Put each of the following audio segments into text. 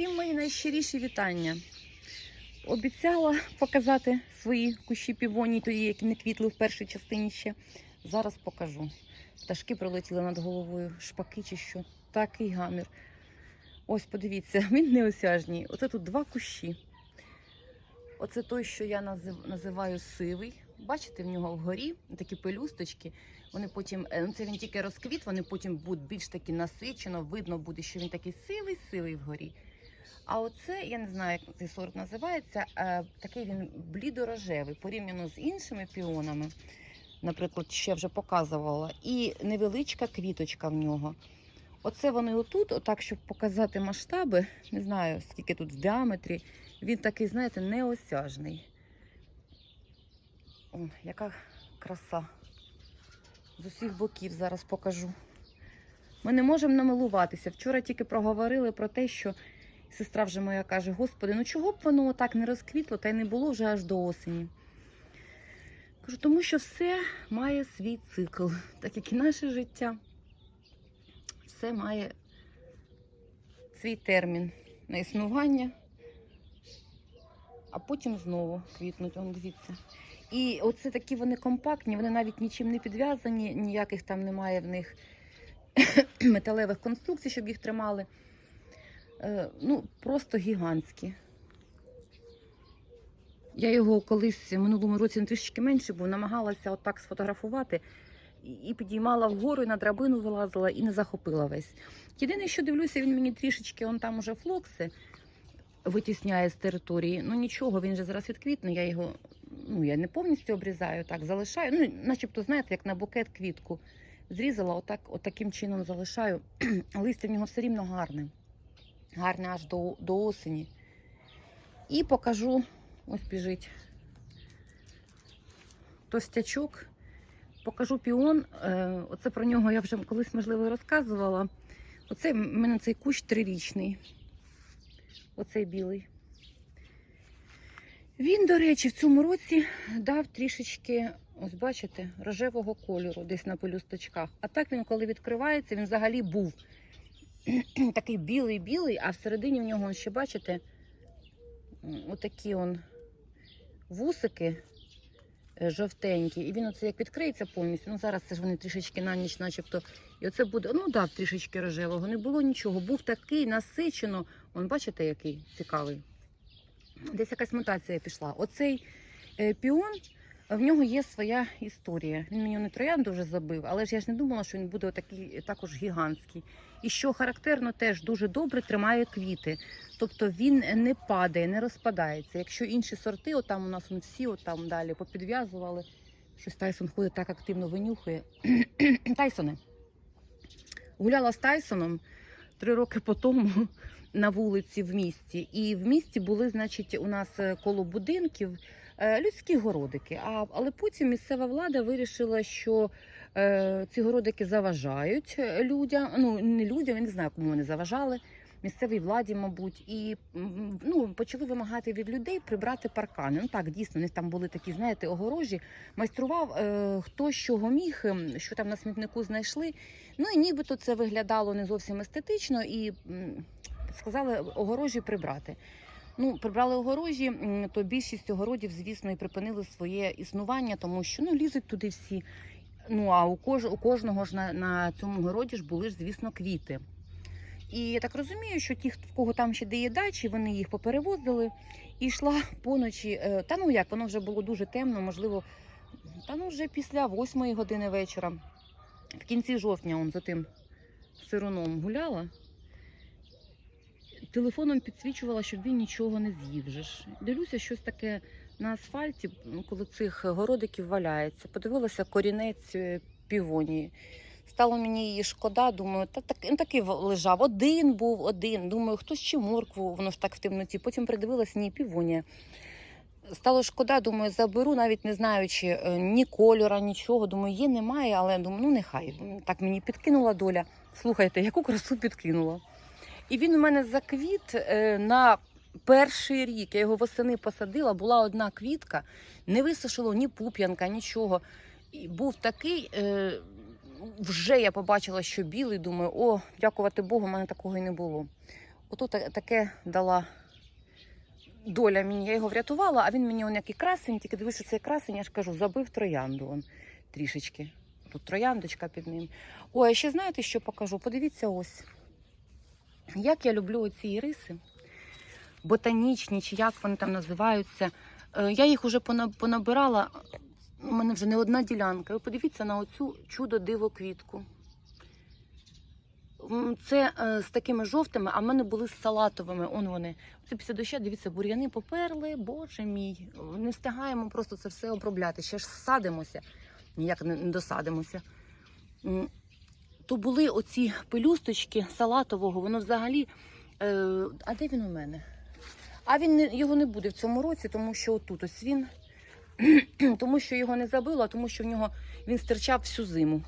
Всім мої найщиріші вітання. Обіцяла показати свої кущі півоній, тоді, які не квітли в першій частині ще. Зараз покажу. Пташки пролетіли над головою, шпаки чи що. Такий гамір. Ось подивіться, він неосяжній. Оце тут два кущі. Оце той, що я називаю сивий. Бачите, в нього вгорі такі пелюсточки. Вони потім, е, ну це він тільки розквіт, вони потім будуть більш таки насичено, видно буде, що він такий сивий-сивий вгорі. А оце, я не знаю, як цей сорт називається, е, такий він блідорожевий, порівняно з іншими піонами. Наприклад, ще вже показувала, і невеличка квіточка в нього. Оце вони отут, отак, щоб показати масштаби, не знаю, скільки тут в діаметрі. Він такий, знаєте, неосяжний. О, яка краса. З усіх боків зараз покажу. Ми не можемо намилуватися. Вчора тільки проговорили про те, що сестра вже моя каже: Господи, ну чого б воно отак не розквітло, та й не було вже аж до осені. Кажу, тому що все має свій цикл, так як і наше життя. Все має свій термін на існування, а потім знову квітнуть. Он, дивіться. І оце такі вони компактні, вони навіть нічим не підв'язані, ніяких там немає в них металевих конструкцій, щоб їх тримали. Е, ну, просто гігантські. Я його колись в минулому році трішечки менше був, намагалася отак сфотографувати і підіймала вгору, і на драбину вилазила і не захопила весь. Єдине, що дивлюся, він мені трішечки, он там уже флокси витісняє з території. Ну нічого, він же зараз відквітне, я його ну, я не повністю обрізаю, так залишаю. Ну, начебто, знаєте, як на букет квітку зрізала, отак, отаким чином залишаю. Листя в нього все рівно гарне. Гарне аж до, до осені. І покажу, ось біжить тостячок. Покажу піон. Е, Оце про нього я вже колись, можливо, розказувала. Оце в мене цей кущ трирічний. Оцей білий. Він, до речі, в цьому році дав трішечки, ось бачите, рожевого кольору десь на пелюсточках. А так він, коли відкривається, він взагалі був такий білий-білий, а всередині в нього, ще бачите, отакі он вусики е, жовтенькі. І він оце як відкриється повністю. Ну зараз це ж вони трішечки на ніч, начебто. І оце буде, ну дав трішечки рожевого. Не було нічого. Був такий насичено. Он бачите, який цікавий. Десь якась мутація пішла. Оцей е, піон, в нього є своя історія. Він мені не троянду вже забив, але ж я ж не думала, що він буде такий також гігантський. І що характерно, теж дуже добре тримає квіти. Тобто він не падає, не розпадається. Якщо інші сорти, отам у нас он всі отам далі попідв'язували. Щось Тайсон ходить так активно винюхує. Тайсоне. Гуляла з Тайсоном три роки по тому на вулиці в місті. І в місті були, значить, у нас е, коло будинків е, людські городики. А, але потім місцева влада вирішила, що е, ці городики заважають людям. Ну, не людям, я не знаю, кому вони заважали. Місцевій владі, мабуть, і ну, почали вимагати від людей прибрати паркани. Ну так, дійсно, у них там були такі, знаєте, огорожі. Майстрував е, хто чого міг, що там на смітнику знайшли. Ну і нібито це виглядало не зовсім естетично, і м, сказали огорожі прибрати. Ну, прибрали огорожі, то більшість огородів, звісно, і припинили своє існування, тому що ну лізуть туди всі. Ну а у кож у кожного ж на, на цьому городі ж були ж, звісно, квіти. І я так розумію, що ті, в кого там ще де дачі, вони їх поперевозили. І йшла поночі. е, Та ну як, воно вже було дуже темно, можливо, та ну вже після восьмої години вечора. В кінці жовтня он за тим сироном гуляла. Телефоном підсвічувала, щоб він нічого не з'їв. же. Дивлюся, щось таке на асфальті, ну, коло цих городиків валяється. Подивилася корінець е, півонії. Стало мені її шкода, думаю, та так, він такий лежав. Один був, один. Думаю, хтось чи моркву, воно ж так в темноті. Потім придивилась, ні, півонія. Стало шкода, думаю, заберу, навіть не знаючи е, ні кольора, нічого. Думаю, є, немає, але думаю, ну нехай. Так мені підкинула доля. Слухайте, яку красу підкинула. І він у мене заквіт е, на перший рік. Я його восени посадила, була одна квітка, не висушило ні пуп'янка, нічого. І був такий. Е, вже я побачила, що білий, думаю, о, дякувати Богу, в мене такого і не було. Ото таке дала доля мені. Я його врятувала, а він мені он який красень, тільки дивись, що цей красень, я ж кажу, забив троянду он трішечки. Тут трояндочка під ним. Ой, а ще знаєте, що покажу? Подивіться ось. Як я люблю оці іриси, ботанічні, чи як вони там називаються. Е, Я їх вже понабирала. У мене вже не одна ділянка. Ви подивіться на оцю чудо диво квітку. Це е, з такими жовтими, а в мене були з салатовими. Он вони. Це після дощу, дивіться, бур'яни поперли, боже мій. Не встигаємо просто це все обробляти. Ще ж садимося, ніяк не досадимося. То були оці пелюсточки салатового, воно взагалі. Е, а де він у мене? А він його не буде в цьому році, тому що отут ось він. тому що його не забило, а тому що в нього він стирчав всю зиму.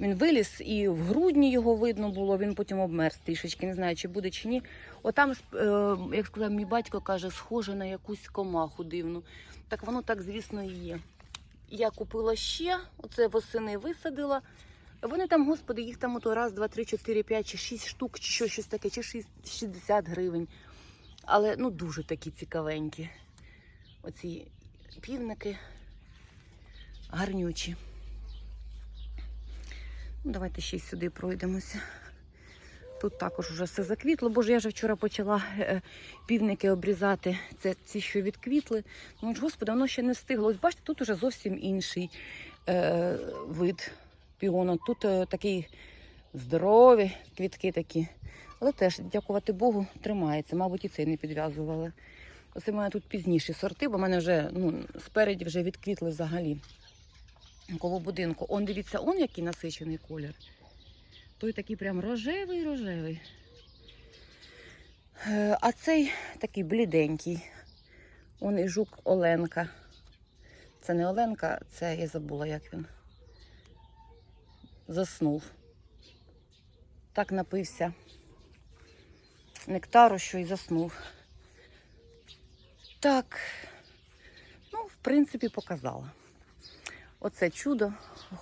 Він виліз і в грудні його видно було, він потім обмерз трішечки, не знаю, чи буде чи ні. Отам, е, як сказав мій батько, каже, схоже на якусь комаху дивну. Так воно так, звісно, і є. Я купила ще, оце восени висадила. Вони там, господи, їх там ото раз, два, три, чотири, п'ять, чи шість штук, чи що, щось таке, чи шість- 60 гривень. Але ну дуже такі цікавенькі. Оці півники гарнючі. Ну, давайте ще й сюди пройдемося. Тут також вже все заквітло. Боже, я вже вчора почала е, півники обрізати. Це ці, що відквітли. Ну, господи, воно ще не встигло. Ось бачите, тут уже зовсім інший е, вид піону. Тут е, такий здорові квітки такі. Але теж, дякувати Богу, тримається. Мабуть, і цей не підв'язували. Оце в мене тут пізніші сорти, бо в мене вже ну, спереді вже відквітли взагалі коло будинку. Он дивіться, он який насичений колір. Той такий прям рожевий, рожевий. Е, А цей такий бліденький. Он і жук Оленка. Це не Оленка, це я забула, як він. Заснув. Так напився нектару, що й заснув. Так, ну, в принципі, показала. Оце чудо.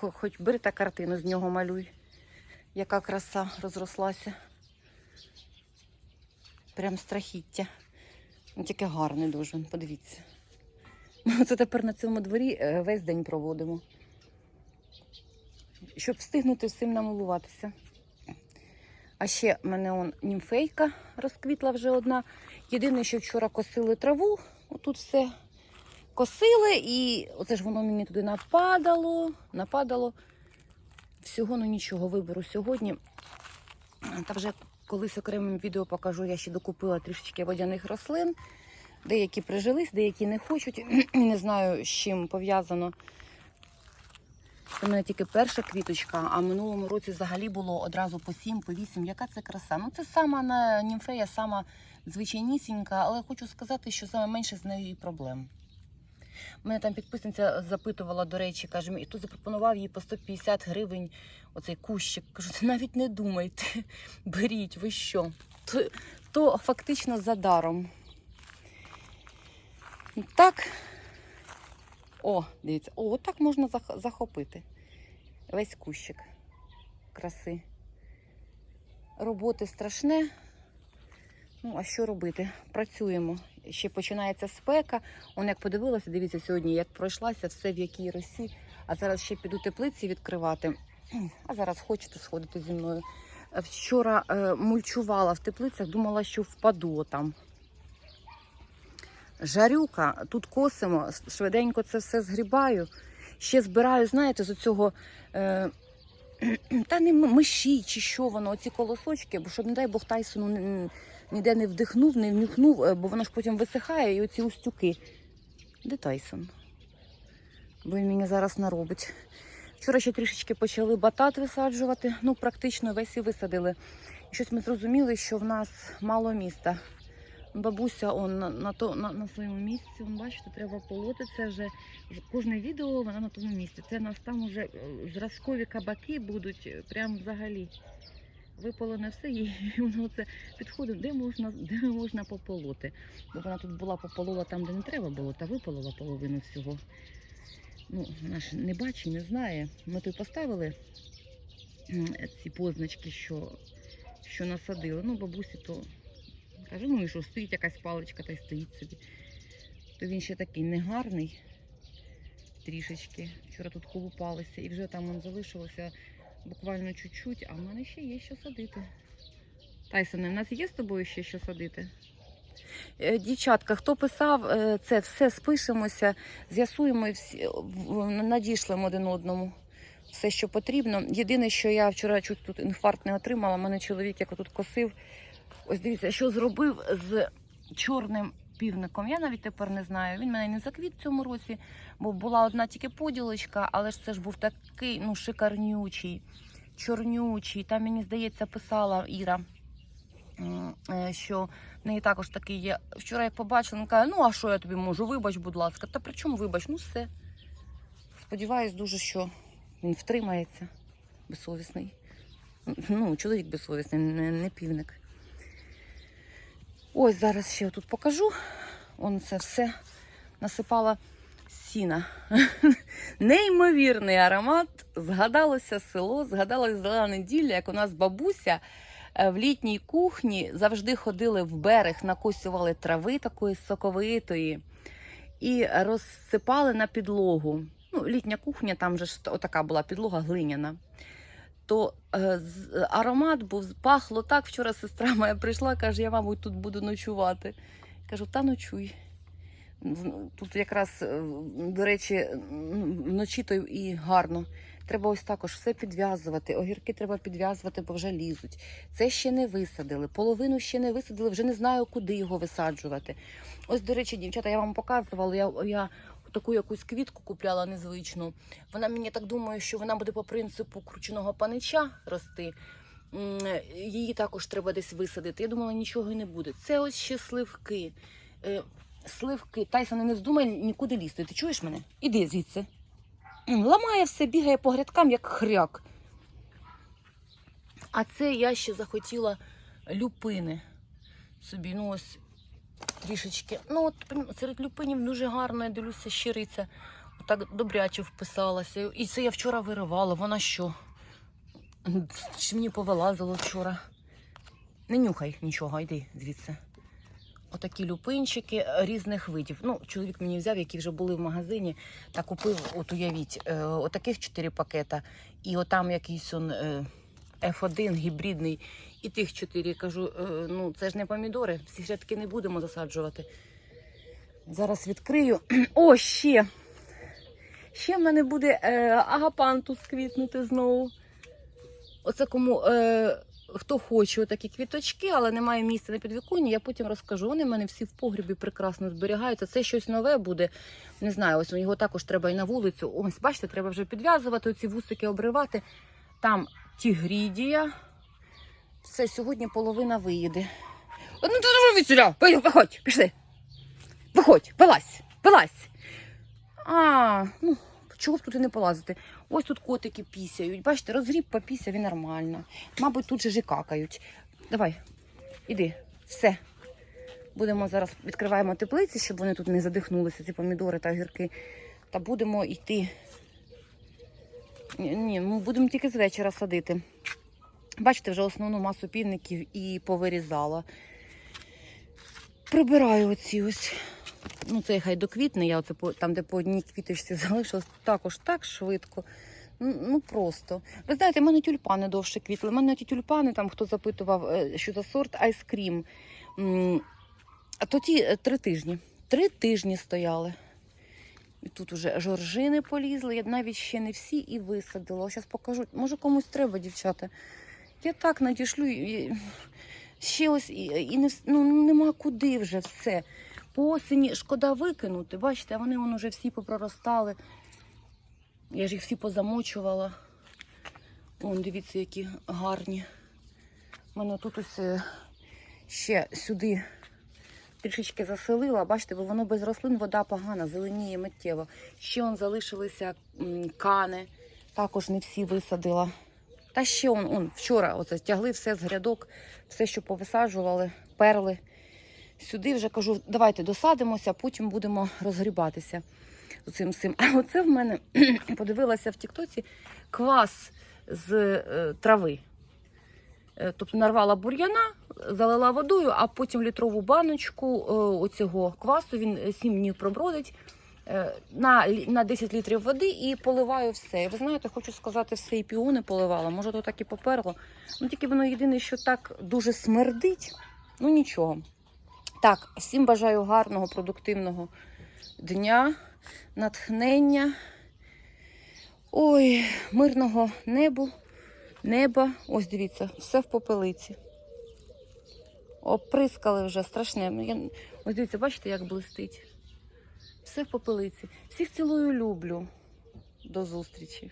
Хоч бери та картину з нього малюй. Яка краса розрослася. Прям страхіття. Ну, Тільки гарний дуже, подивіться. Це тепер на цьому дворі е, весь день проводимо. Щоб встигнути всім намилуватися. А ще в мене он німфейка розквітла вже одна. Єдине, що вчора косили траву, отут все косили, і оце ж воно мені туди нападало, нападало. Всього ну нічого виберу сьогодні. Та вже колись окремим відео покажу, я ще докупила трішечки водяних рослин. Деякі прижились, деякі не хочуть. Не знаю, з чим пов'язано. Це в мене тільки перша квіточка, а в минулому році взагалі було одразу по 7, по 8. Яка це краса? Ну, це сама на німфея, сама звичайнісінька, але хочу сказати, що саме менше з нею і проблем. Мене там підписниця запитувала, до речі, каже, і тут запропонував їй по 150 гривень оцей кущик. Кажу, «Та навіть не думайте, беріть, ви що? То, то фактично за даром. Так. О, дивіться, о, так можна зах- захопити. Весь кущик краси. Роботи страшне. Ну, а що робити? Працюємо. Ще починається спека. Он як подивилася, дивіться сьогодні, як пройшлася, все в якій росі. А зараз ще піду теплиці відкривати. А зараз хочете сходити зі мною. Вчора е, мульчувала в теплицях, думала, що впаду там. Жарюка, тут косимо, швиденько це все згрібаю. Ще збираю, знаєте, з цього. Е, та не миші чи що воно, оці колосочки, бо щоб, не дай Бог, Тайсону ніде не вдихнув, не внюхнув, е, бо воно ж потім висихає і оці устюки. Де Тайсон? Бо він мені зараз наробить. Вчора ще трішечки почали батат висаджувати, ну практично весь і висадили. І щось ми зрозуміли, що в нас мало міста. Бабуся он на, на, то, на, на своєму місці, он, бачите, треба полоти. Це вже кожне відео вона на тому місці. Це нас там вже е, зразкові кабаки будуть, е, прям взагалі. Випалене все, і воно це підходить, де можна, де можна пополоти. Бо вона тут була пополола там, де не треба було, та випалила половину всього. Ну, вона ж не бачить, не знає. Ми тут поставили ці позначки, що, що насадили. Ну, бабусі то каже, ну і що, стоїть якась паличка та й стоїть собі. То він ще такий негарний трішечки. Вчора тут колупалися і вже там он залишилося буквально чуть-чуть, а в мене ще є що садити. Тайсоне, в нас є з тобою ще що садити? Е, Дівчатка, хто писав е, це, все спишемося, з'ясуємо і всі надішлемо один одному все, що потрібно. Єдине, що я вчора чуть тут інфаркт не отримала, мене чоловік, як тут косив. Ось дивіться, що зробив з чорним півником. Я навіть тепер не знаю. Він мене не заквіт в цьому році, бо була одна тільки поділочка, але ж це ж був такий ну, шикарнючий, чорнючий. Там, мені здається, писала Іра, е, що в неї також такий є. Вчора як побачила, вона каже, ну а що я тобі можу? Вибач, будь ласка. Та при чому вибач? Ну все. Сподіваюсь дуже, що він втримається. Безсовісний. Ну, чоловік безсовісний, не, не півник. Ось зараз ще тут покажу. Он це все насипала сіна. Неймовірний аромат. Згадалося село, згадалася зелена неділя, як у нас бабуся е, в літній кухні завжди ходили в берег, накосювали трави такої соковитої і розсипали на підлогу. Ну, літня кухня, там же ж отака була підлога глиняна. То е, аромат був, пахло так. Вчора сестра моя прийшла, каже, я, мабуть, тут буду ночувати. Кажу, та ночуй. Тут якраз, е, до речі, вночі то і гарно. Треба ось також все підв'язувати. Огірки треба підв'язувати, бо вже лізуть. Це ще не висадили. Половину ще не висадили, вже не знаю, куди його висаджувати. Ось, до речі, дівчата, я вам показувала. Я, я таку якусь квітку купляла незвичну. Вона мені так думає, що вона буде по принципу крученого панича рости. Її також треба десь висадити. Я думала, нічого і не буде. Це ось ще сливки. Е, Сливки. Тайсон, не вздумай нікуди лізти. Ти чуєш мене? Іди звідси. Ламає все, бігає по грядкам, як хряк. А це я ще захотіла люпини собі. Ну ось трішечки. Ну, от серед люпинів дуже гарно, я дивлюся, щириця. Отак добряче вписалася. І це я вчора виривала. Вона що? Чи мені повилазило вчора? Не нюхай нічого, йди звідси. Отакі люпинчики різних видів. Ну, чоловік мені взяв, які вже були в магазині, та купив, от уявіть, е, отаких 4 пакета, і отам якийсь он е, F1 гібридний, і тих 4. Кажу, е, ну це ж не помідори, всі грядки не будемо засаджувати. Зараз відкрию. О, ще! Ще в мене буде е, агапантус квітнути знову. Оце кому е, хто хоче такі квіточки, але немає місця на підвіконні, я потім розкажу. Вони в мене всі в погрібі прекрасно зберігаються. Це щось нове буде. Не знаю, ось його також треба і на вулицю. Ось, бачите, треба вже підв'язувати, ці вусики обривати. Там тігрідія. Все, сьогодні половина виїде. Ну, ти від сюди, виходь, пішли. Виходь, вилазь, вилазь. А, ну, чого б тут і не полазити? Ось тут котики пісяють. Бачите, розгріб попісяв і нормально. Мабуть, тут же ж і какають. Давай, іди, все. Будемо зараз відкриваємо теплиці, щоб вони тут не задихнулися, ці помідори та огірки. Та будемо йти. Ні, ні, ми будемо тільки з вечора садити. Бачите, вже основну масу півників і повирізала. Прибираю оці ось. Ну, це хай доквітне, я оце там, де по одній квіточці залишилось, також так швидко. Ну, ну просто. Ви знаєте, в мене тюльпани довше квітли. У мене ті тюльпани, там хто запитував, е, що за сорт айскрім. А то ті е, три тижні. Три тижні стояли. І тут уже жоржини полізли, я навіть ще не всі і висадила. Зараз покажу. Може комусь треба, дівчата. Я так надішлю. і- Ще ось і, і не, ну, нема куди вже все. По осені шкода викинути. Бачите, вони вон уже всі попроростали. Я ж їх всі позамочувала. Вон, дивіться, які гарні. У мене тут ось е, ще сюди трішечки заселила. Бачите, бо воно без рослин вода погана, зеленіє миттєво. Ще он залишилися кани. Також не всі висадила. Та ще он, он вчора оце тягли все з грядок, все, що повисаджували, перли. Сюди вже кажу, давайте досадимося, потім будемо розгрібатися з цим всім. А оце в мене подивилася в Тіктоці квас з е, трави. Е, Тобто нарвала бур'яна, залила водою, а потім літрову баночку е, оцього квасу він 7 днів пробродить на, на 10 літрів води і поливаю все. І ви знаєте, хочу сказати, все і піони поливала. Може, то так і поперло. Ну тільки воно єдине, що так дуже смердить. Ну нічого. Так, всім бажаю гарного, продуктивного дня, натхнення. Ой, мирного небу, неба. Ось дивіться, все в попелиці. Оприскали вже страшне. Ну, Ось дивіться, бачите, як блистить. Все в попелиці. Всіх цілую люблю. До зустрічі.